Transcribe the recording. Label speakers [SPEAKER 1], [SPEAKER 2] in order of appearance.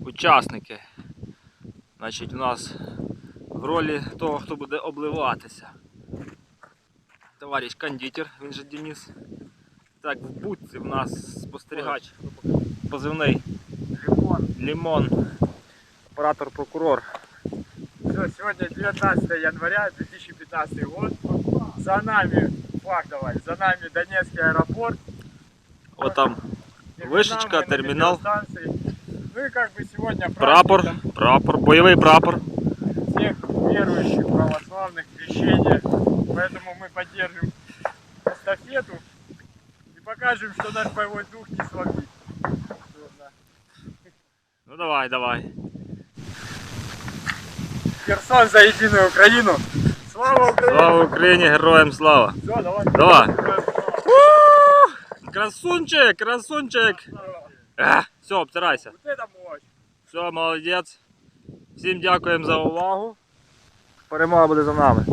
[SPEAKER 1] учасники. Значить, у нас в ролі того, хто буде обливатися. Товариш кондитер, він же Денис. Так, в будці в нас спостерігач. Позивний
[SPEAKER 2] Лимон.
[SPEAKER 1] Лімон. Оператор прокурор.
[SPEAKER 2] Все, сегодня 19 января 2015 год. За нами, флаг давай, за нами Донецкий аэропорт.
[SPEAKER 1] От там
[SPEAKER 2] терминал,
[SPEAKER 1] Вышечка,
[SPEAKER 2] мы на
[SPEAKER 1] терминал.
[SPEAKER 2] метеостанции. Ну и как бы сегодня
[SPEAKER 1] прапор, прапор, бойовий прапор.
[SPEAKER 2] всех верующих православных крещения. Поэтому мы поддержим эстафету и покажем, что наш боевой дух не слабый.
[SPEAKER 1] Ну давай, давай.
[SPEAKER 2] Херсон за единую Украину. Слава Украине!
[SPEAKER 1] Слава Україні, героям слава!
[SPEAKER 2] Все, давай.
[SPEAKER 1] Давай. Красунчик, красунчик! Е, все, обтирайся. Все, молодець. Всім дякуємо за увагу. Перемога буде за нами.